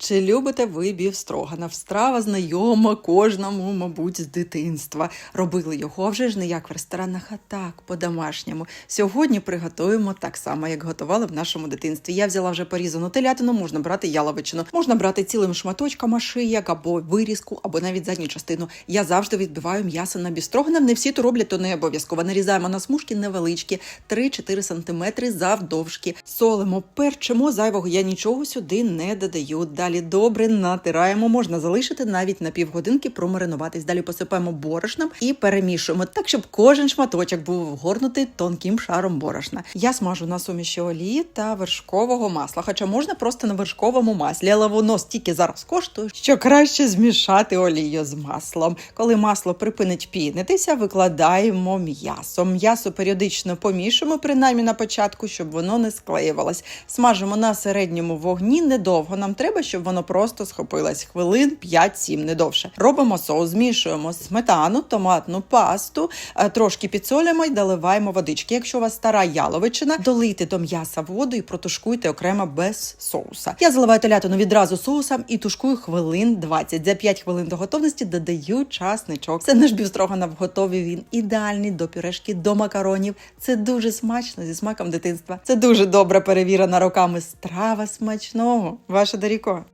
Чи любите ви бівстроганов? Страва знайома кожному, мабуть, з дитинства. Робили його вже ж не як в ресторанах, а так, по-домашньому. Сьогодні приготуємо так само, як готували в нашому дитинстві. Я взяла вже порізану телятину, можна брати яловичину, можна брати цілим шматочком шияк або вирізку, або навіть задню частину. Я завжди відбиваю м'ясо на бівстроганов. Не всі то роблять, то не обов'язково. Нарізаємо на смужки невеличкі, 3-4 см завдовжки. Солимо, перчимо, зайвого я нічого сюди не додаю. Далі добре натираємо, можна залишити навіть на півгодинки промаринуватись. Далі посипаємо борошном і перемішуємо так, щоб кожен шматочок був вгорнутий тонким шаром борошна. Я смажу на суміші олії та вершкового масла, хоча можна просто на вершковому маслі, але воно стільки зараз коштує, що краще змішати олію з маслом. Коли масло припинить пінитися, викладаємо м'ясо. М'ясо періодично помішуємо, принаймні на початку, щоб воно не склеювалось. Смажимо на середньому вогні недовго. Нам треба, щоб воно просто схопилось хвилин 5-7, не довше. Робимо соус, змішуємо сметану, томатну пасту, е, трошки підсолюємо і доливаємо водички. Якщо у вас стара яловичина, долийте до м'яса воду і протушкуйте окремо без соуса. Я заливаю телятину відразу соусом і тушкую хвилин 20. За 5 хвилин до готовності додаю часничок. Це наш бівстроганов готовий. Він ідеальний до пюрешки, до макаронів. Це дуже смачно зі смаком дитинства. Це дуже добре перевірена роками страва смачного. Ваша Даріко.